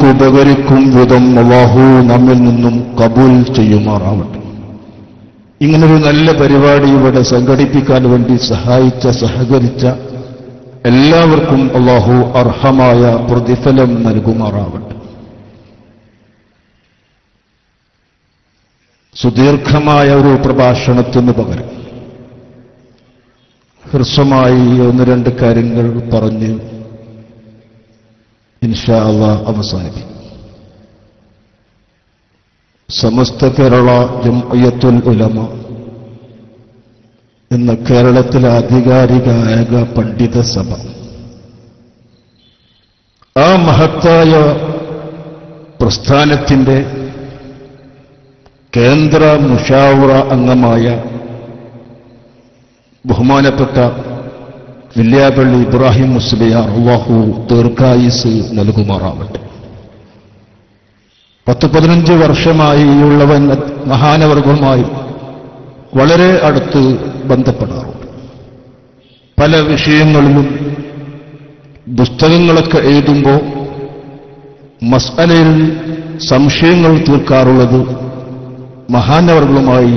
നമുക്ക് ഉപകരിക്കും വിധം അള്ളാഹു നമ്മിൽ നിന്നും കബൂൽ ചെയ്യുമാറാവട്ടെ. ഇങ്ങനൊരു നല്ല പരിപാടി ഇവിടെ സംഘടിപ്പിക്കാൻ വേണ്ടി സഹായിച്ച സഹകരിച്ച എല്ലാവർക്കും അള്ളാഹു അർഹമായ പ്രതിഫലം നൽകുമാറാവട്ടെ. സുദീർഘമായ ഒരു പ്രഭാഷണത്തിന് പകരം ഹ്രസ്വമായി ഒന്ന് രണ്ട് കാര്യങ്ങൾ പറഞ്ഞ് ഇൻഷാ അള്ളാ അവസാനിപ്പിക്കും സമസ്ത കേരള ജംഅയ്യത്തുൽ ഉലമ എന്ന കേരളത്തിലെ ആധികാരിക പണ്ഡിത സഭ. ആ മഹത്തായ പ്രസ്ഥാനത്തിന്റെ കേന്ദ്ര മുഷാവുറ അംഗമായ ബഹുമാനപ്പെട്ട വില്യാപള്ളി ഇബ്രാഹിം മുസ്ലിയാർ അള്ളാഹു ദീർഘായുസ് നൽകുമാറാവട്ടെ. പത്ത് പതിനഞ്ച് വർഷമായി ഉള്ളവൻ മഹാനവർഗവുമായി വളരെ അടുത്ത് ബന്ധപ്പെടാറുണ്ട്. പല വിഷയങ്ങളിലും പുസ്തകങ്ങളൊക്കെ എഴുതുമ്പോൾ മസ്അലയിൽ സംശയങ്ങൾ തീർക്കാറുള്ളത് മഹാനവർഗവുമായി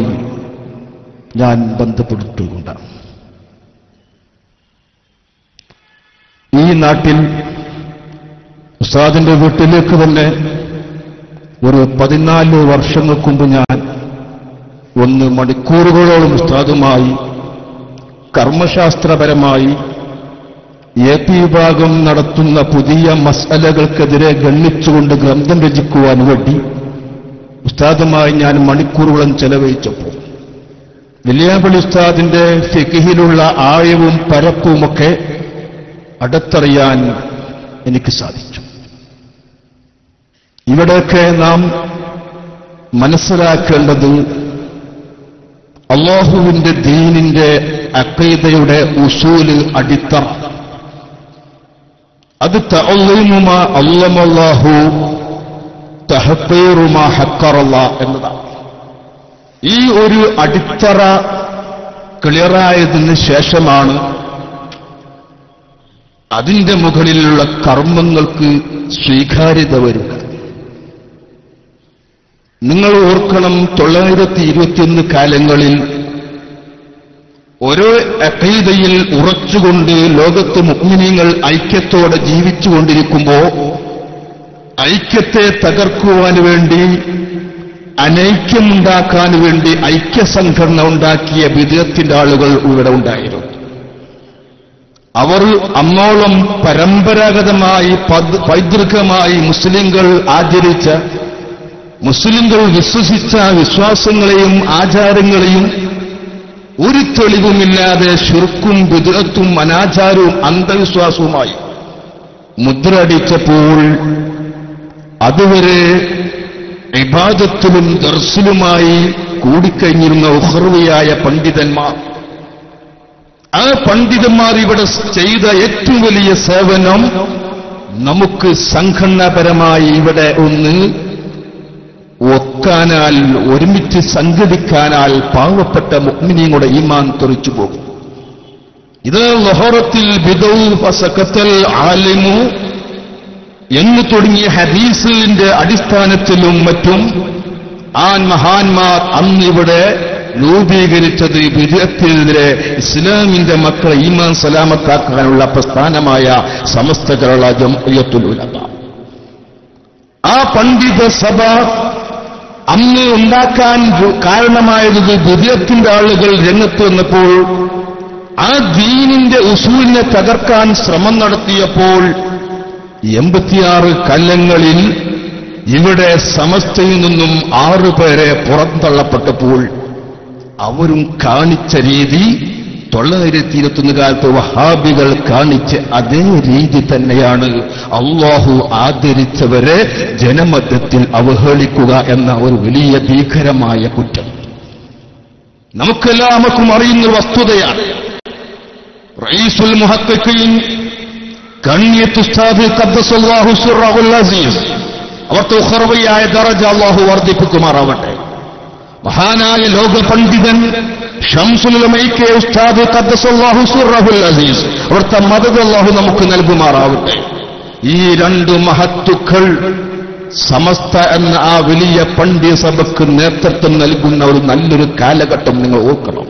ഞാൻ ബന്ധപ്പെട്ടിട്ടുണ്ടാണ് ഈ നാട്ടിൽ ഉസ്താദിന്റെ വീട്ടിലേക്ക് തന്നെ ഒരു പതിനാല് വർഷങ്ങൾക്ക് മുമ്പ് ഞാൻ ഒന്ന് മണിക്കൂറുകളോളം ഉസ്താദുമായി കർമ്മശാസ്ത്രപരമായി എ പി വിഭാഗം നടത്തുന്ന പുതിയ മസലകൾക്കെതിരെ ഗണ്ണിച്ചുകൊണ്ട് ഗ്രന്ഥം രചിക്കുവാൻ വേണ്ടി ഉസ്താദുമായി ഞാൻ മണിക്കൂറുകളും ചെലവഴിച്ചപ്പോൾ വലിയാപള്ളി ഉസ്താദിന്റെ ഫിഖിലുള്ള ആഴവും പരപ്പുമൊക്കെ അടുത്തറിയാൻ എനിക്ക് സാധിച്ചു. ഇവിടെയൊക്കെ നാം മനസ്സിലാക്കേണ്ടത് അള്ളാഹുവിന്റെ ദീനിന്റെ അക്കൈതയുടെ ഉസൂൽ അടിത്തറ. അത് അള്ളമല്ലാഹു തഹത്തീറുമ ഹക്കറല്ല എന്നതാണ്. ഈ ഒരു അടിത്തറ ക്ലിയറായതിന് ശേഷമാണ് അതിന്റെ മുകളിലുള്ള കർമ്മങ്ങൾക്ക് സ്വീകാര്യത വരും. നിങ്ങൾ ഓർക്കണം തൊള്ളായിരത്തി ഇരുപത്തിയൊന്ന് കാലങ്ങളിൽ ഓരോ അഖീദയിൽ ഉറച്ചുകൊണ്ട് ലോകത്ത് മുഗ്മിനീങ്ങൾ ഐക്യത്തോടെ ജീവിച്ചുകൊണ്ടിരിക്കുമ്പോൾ ഐക്യത്തെ തകർക്കുവാൻ വേണ്ടി അനൈക്യമുണ്ടാക്കാൻ വേണ്ടി ഐക്യസംഘടന ഉണ്ടാക്കിയ വിധത്തിന്റെ ആളുകൾ ഇവിടെ ഉണ്ടായിരുന്നു. അവർ അന്നോളം പരമ്പരാഗതമായി പൈതൃകമായി മുസ്ലിങ്ങൾ ആചരിച്ച മുസ്ലിങ്ങൾ വിശ്വസിച്ച വിശ്വാസങ്ങളെയും ആചാരങ്ങളെയും ഒരു തെളിവുമില്ലാതെ ശുർക്കും വിദഗ്ധത്തും അനാചാരവും അന്ധവിശ്വാസവുമായി മുദ്രടിച്ചപ്പോൾ അതുവരെ ഇബാദത്തിലും ദർശിലുമായി കൂടിക്കഴിഞ്ഞിരുന്ന ഉഹർവിയായ പണ്ഡിതന്മാർ ആ പണ്ഡിതന്മാർ ഇവിടെ ചെയ്ത ഏറ്റവും വലിയ സേവനം നമുക്ക് സംഘടനാപരമായി ഇവിടെ ഒന്ന് ഒക്കാനാൽ ഒരുമിച്ച് സംഘടിക്കാനാൽ പാവപ്പെട്ട മുഗ്മിനിയുടെ ഈമാൻ തെറിച്ചു പോകും. ഇത് ലഹോറത്തിൽ ബിദൗ ഫസഖത്തൽ ആലിമു എന്ന് തുടങ്ങിയ ഹദീസിന്റെ അടിസ്ഥാനത്തിലും മറ്റും ആ മഹാന്മാർ അന്നിവിടെ രൂപീകരിച്ചത് വിജയത്തിനെതിരെ ഇസ്ലാമിന്റെ മക്കളെ ഈമാൻ സലാമത്താക്കാനുള്ള പ്രസ്ഥാനമായ സമസ്ത കേരള ജംഇയ്യത്തുൽ ഉലമ. ആ പണ്ഡിത സഭ അന്ന് ഉണ്ടാക്കാൻ കാരണമായത് ദുരിതത്തിന്റെ ആളുകൾ രംഗത്ത് വന്നപ്പോൾ ആ ദീനിന്റെ ഉസൂലിനെ തകർക്കാൻ ശ്രമം നടത്തിയപ്പോൾ എൺപത്തിയാറ് കല്ലങ്ങളിൽ ഇവിടെ സമസ്തയിൽ നിന്നും ആറുപേരെ പുറന്തള്ളപ്പെട്ടപ്പോൾ അവരും കാണിച്ച രീതി തൊള്ളായിരത്തി ഇരുപത്തൊന്ന് കാലത്ത് വഹാബികൾ കാണിച്ച അതേ രീതി തന്നെയാണ്. അള്ളാഹു ആദരിച്ചവരെ ജനമധ്യത്തിൽ അവഹേളിക്കുക എന്ന ഒരു വലിയ ഭീകരമായ കുറ്റം. നമുക്കെല്ലാവർക്കും അറിയുന്ന വസ്തുതയാണ്. റയീസുൽ മുഹത്തക്കയും അവർക്ക് ഉഖർവയായ ദറജ അള്ളാഹു വർദ്ധിപ്പിക്കുമാറാവട്ടെ. മഹാനായ ലോക പണ്ഡിതൻ ഷംസുലമൈക്കെ ഉസ്താദ് അസീസ് അവിടുത്തെ മദത് നമുക്ക് നൽകുമാറാവട്ടെ. ഈ രണ്ട് മഹത്തുക്കൾ സമസ്ത എന്ന ആ വലിയ പണ്ഡിത സഭയ്ക്ക് നേതൃത്വം നൽകുന്ന ഒരു നല്ലൊരു കാലഘട്ടം നിങ്ങൾ ഓർക്കണം.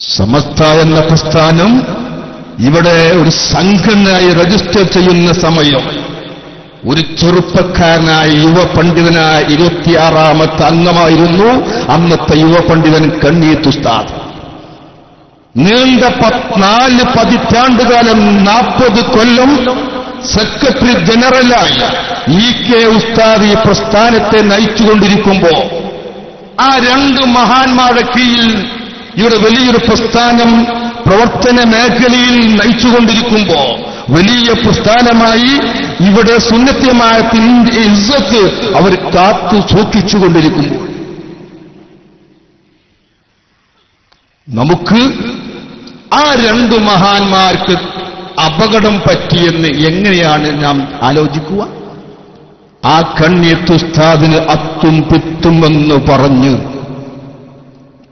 സമസ്ത എന്ന പ്രസ്ഥാനം ഇവിടെ ഒരു സംഘടനയായി രജിസ്റ്റർ ചെയ്യുന്ന സമയം ഒരു ചെറുപ്പക്കാരനായ യുവ പണ്ഡിതനായ ഇരുപത്തിയാറാമത്തെ അംഗമായിരുന്നു അന്നത്തെ യുവ പണ്ഡിതൻ കണ്ണീത്ത് ഉസ്താദ്. നീണ്ട നാല് പതിറ്റാണ്ടുകാലം നാൽപ്പത് കൊല്ലം സെക്രട്ടറി ജനറലായി ഇ കെ ഉസ്താദ് ഈ പ്രസ്ഥാനത്തെ നയിച്ചുകൊണ്ടിരിക്കുമ്പോ ആ രണ്ട് മഹാന്മാരുടെ കീഴിൽ ഇവിടെ വലിയൊരു പ്രസ്ഥാനം പ്രവർത്തന മേഖലയിൽ നയിച്ചുകൊണ്ടിരിക്കുമ്പോ വലിയ പ്രസ്ഥാനമായി ഇവിടെ സുന്നത്യമായ ഇസ്സത്ത് അവർ കാത്തു സൂക്ഷിച്ചുകൊണ്ടിരിക്കുമ്പോൾ നമുക്ക് ആ രണ്ടു മഹാന്മാർക്ക് അപകടം പറ്റിയെന്ന് എങ്ങനെയാണ് നാം ആലോചിക്കുക? ആ കണ്യത്തുസ്താദിന് അത്തും പിത്തുമെന്ന് പറഞ്ഞ്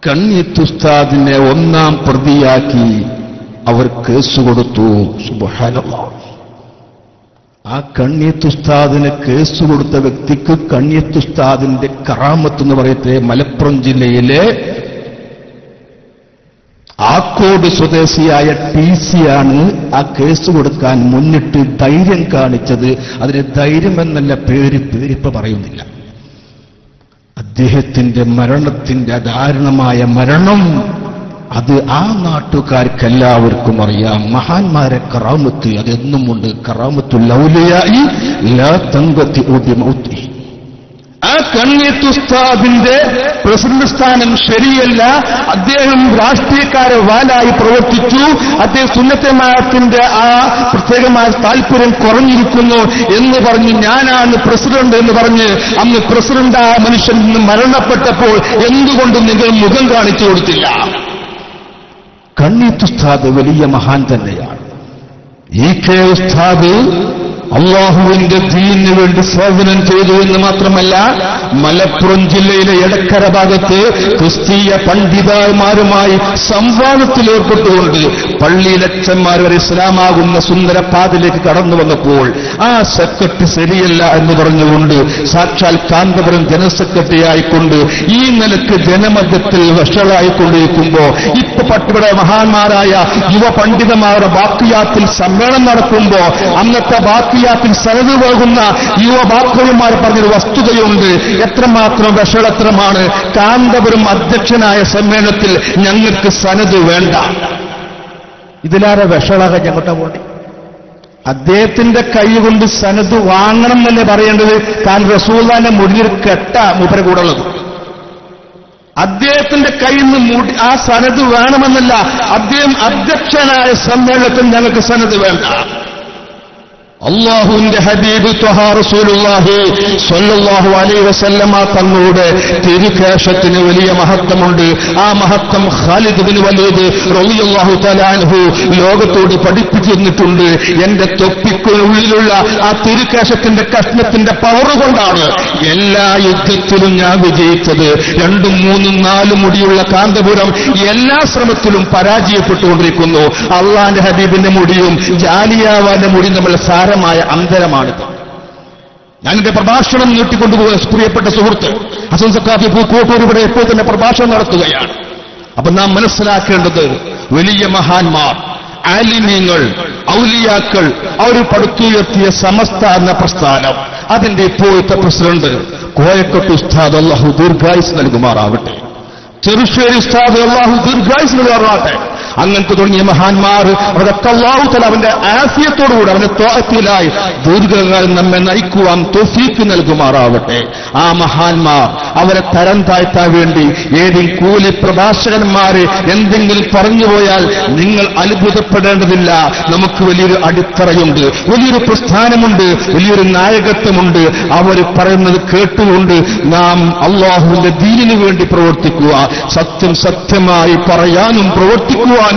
കണ്യത്തുസ്താദിനെ ഒന്നാം പ്രതിയാക്കി അവർ കേസ് കൊടുത്തു. സുബ്ഹാനല്ലാഹ്. ആ കണ്യത്തുസ്താദിന് കേസ് കൊടുത്ത വ്യക്തിക്ക് കണ്യത്തുസ്താദിന്റെ കറാമത്ത് എന്ന് പറയട്ടെ മലപ്പുറം ജില്ലയിലെ ആക്കോട് സ്വദേശിയായ ടി സിയാണ് ആ കേസ് കൊടുക്കാൻ മുന്നിട്ട് ധൈര്യം കാണിച്ചത്. അതിന് ധൈര്യം എന്നല്ല പേര് പേരിപ്പ പറയുന്നില്ല. അദ്ദേഹത്തിന്റെ മരണത്തിന്റെ ദാരുണമായ മരണം അത് ആ നാട്ടുകാർക്കെല്ലാവർക്കും അറിയാം. മഹാന്മാരെ കറാമത്ത് അതെന്നുമുണ്ട് കറാമത്തു ലൗലയായി ലാ തങ്കത്തി ഊതി മൗത്തി. ആ കണ്യത്തുസ്താദിന്റെ പ്രസിഡന്റ് സ്ഥാനം ശരിയല്ല. അദ്ദേഹം രാഷ്ട്രീയക്കാരെ വാലായി പ്രവർത്തിച്ചു. അദ്ദേഹം സുന്നത്തമായത്തിന്റെ ആ പ്രത്യേകമായ താല്പര്യം കുറഞ്ഞിരിക്കുന്നു എന്ന് പറഞ്ഞ് ഞാനാണ് പ്രസിഡന്റ് എന്ന് പറഞ്ഞ് അന്ന് പ്രസിഡന്റ് ആ മനുഷ്യൻ നിന്ന് മരണപ്പെട്ടപ്പോൾ എന്തുകൊണ്ട് നിങ്ങൾ മുഖം കാണിച്ചു കൊടുത്തില്ല. കണ്യത്തുസ്താദ് വലിയ മഹാൻ തന്നെയാണ്. ഈ കെ ഉസ്താദ് അള്ളാഹുവിന്റെ ദീനിന് വേണ്ടി സേവനം ചെയ്തു എന്ന് മാത്രമല്ല മലപ്പുറം ജില്ലയിലെ എടക്കര ഭാഗത്ത് ക്രിസ്തീയ പണ്ഡിതന്മാരുമായി സംവാദത്തിൽ ഏർപ്പെട്ടുകൊണ്ട് പള്ളിയിലച്ചന്മാർ വരെ ഇസ്ലാമാകുന്ന സുന്ദര സുന്ദരപാതിലേക്ക് കടന്നു വന്നപ്പോൾ ആ സെക്രട്ടറി ശരിയല്ല എന്ന് പറഞ്ഞുകൊണ്ട് സാക്ഷാൽ കാന്തപുരം ജനറൽ സെക്രട്ടറി ആയിക്കൊണ്ട് ഈ നിലയ്ക്ക് ജനമധ്യത്തിൽ വഷളായിക്കൊണ്ടിരിക്കുമ്പോ ഇപ്പൊ പട്ടിവിടെ മഹാന്മാരായ യുവ പണ്ഡിതന്മാരുടെ ബാക്കിയാത്തിൽ സമ്മേളനം നടക്കുമ്പോ അന്നത്തെ ബാക്കിയാത്തിൽ സനത് പോകുന്ന യുവ ബാക്കന്മാർ പറഞ്ഞൊരു വസ്തുതയുണ്ട്. എത്രമാത്രം വിഷളത്രമാണ്. കാന്തപുരം അധ്യക്ഷനായ സമ്മേളനത്തിൽ ഞങ്ങൾക്ക് സനത് വേണ്ട. ഇതിലാരെ വിഷളക ഞങ്ങളുടെ പോണ്ടി അദ്ദേഹത്തിന്റെ കൈ കൊണ്ട് സനത് വാങ്ങണം എന്നല്ലേ പറയേണ്ടത്? താൻ റസൂദാന്റെ മുടിയിൽ കെട്ട മുപ്പര കൂടുള്ളത് അദ്ദേഹത്തിന്റെ കയ്യിൽ നിന്ന് ആ സനത് വേണമെന്നല്ല. അദ്ദേഹം അധ്യക്ഷനായ സമ്മേളനത്തിൽ ഞങ്ങൾക്ക് സനത് വേണ്ട. അള്ളാഹുവിന്റെ ഹബീബ് ത്വഹാ അലൈ വസല്ലമ തങ്ങളുടെ തിരുകേശത്തിന് വലിയ മഹത്വമുണ്ട്. ആ മഹത്വം ഖാലിദ് ബിൻ വലീദ് റളിയല്ലാഹു തആല അൻഹു ലോകത്തോട് പഠിപ്പിച്ചു തന്നിട്ടുണ്ട് എന്റെ തൊപ്പിക്കുള്ളിലുള്ള ആ തിരുകേശത്തിന്റെ കഷ്ണത്തിന്റെ പവർ കൊണ്ടാണ് എല്ലാ യുദ്ധത്തിലും ഞാൻ വിജയിച്ചത്. രണ്ടും മൂന്നും നാലും മുടിയുള്ള കാന്തപുരം എല്ലാ ശ്രമത്തിലും പരാജയപ്പെട്ടുകൊണ്ടിരിക്കുന്നു. അള്ളാന്റെ ഹബീബിന്റെ മുടിയും ജാലിയാവാന്റെ മുടിയും തമ്മിൽ സാരമായ അന്തരമാണിത് ഞാൻ എന്റെ പ്രഭാഷണം നീട്ടിക്കൊണ്ടുപോയ പ്രിയപ്പെട്ട സുഹൃത്ത് ഹസൻ സക്കാഫി പൂക്കോട്ടൂർ ഇവിടെ ഇപ്പോൾ തന്നെ പ്രഭാഷണം നടത്തുകയാണ്. അപ്പൊ നാം മനസ്സിലാക്കേണ്ടത് വലിയ മഹാന്മാർ ആലിമ്യങ്ങൾ ഔലിയാക്കൾ അവർ പടുത്തുയർത്തിയ സമസ്ത എന്ന പ്രസ്ഥാനം. അതിന്റെ ഇപ്പോഴത്തെ പ്രസിഡന്റ് കോയക്കട്ട് ഉസ്താദ് അള്ളാഹു ദീർഘായുസ് നൽകുമാറാവട്ടെ. ചെറുശ്ശേരി ഉസ്താദ് അള്ളാഹു ദീർഘായുസ് നൽകാറാട്ടെ അങ്ങനത്തെ തുടങ്ങിയ മഹാന്മാർ അവരൊക്കെ അള്ളാഹു തല അവന്റെ ആഫിയത്തോടുകൂടി അവന്റെ തോഹത്തിലായി ദുരിതങ്ങൾ നമ്മെ നയിക്കുവാൻ തൊഫീക്ക് നൽകുമാറാവട്ടെ. ആ മഹാന്മാർ അവരെ തരം താഴ്ത്താൻ വേണ്ടി ഏതെങ്കിലും കൂലി പ്രഭാഷകന്മാര് എന്തെങ്കിലും പറഞ്ഞു പോയാൽ നിങ്ങൾ അത്ഭുതപ്പെടേണ്ടതില്ല. നമുക്ക് വലിയൊരു അടിത്തറയുണ്ട് വലിയൊരു പ്രസ്ഥാനമുണ്ട് വലിയൊരു നായകത്വമുണ്ട്. അവർ പറയുന്നത് കേട്ടുകൊണ്ട് നാം അള്ളാഹുവിന്റെ ദീനിനു വേണ്ടി പ്രവർത്തിക്കുക സത്യം സത്യമായി പറയാനും പ്രവർത്തിക്കുവാനും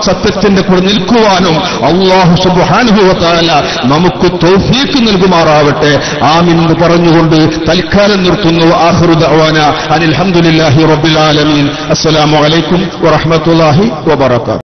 സത്യത്തിന്റെ കൂടെ നിൽക്കുവാനും അള്ളാഹു സുബാനുഭവത്താല നമുക്ക് തോഫീക്ക് നൽകുമാറാവട്ടെ ആമിന്ന് പറഞ്ഞുകൊണ്ട് തൽക്കാലം നിർത്തുന്നു ആഹ്റുദാന അനിൽഹമുല്ലാഹി റബ്ബിൽ ആലമീൻ അസ്സലാമു അലൈക്കും വറഹ്മത്തുള്ളാഹി വബറകാതുഹു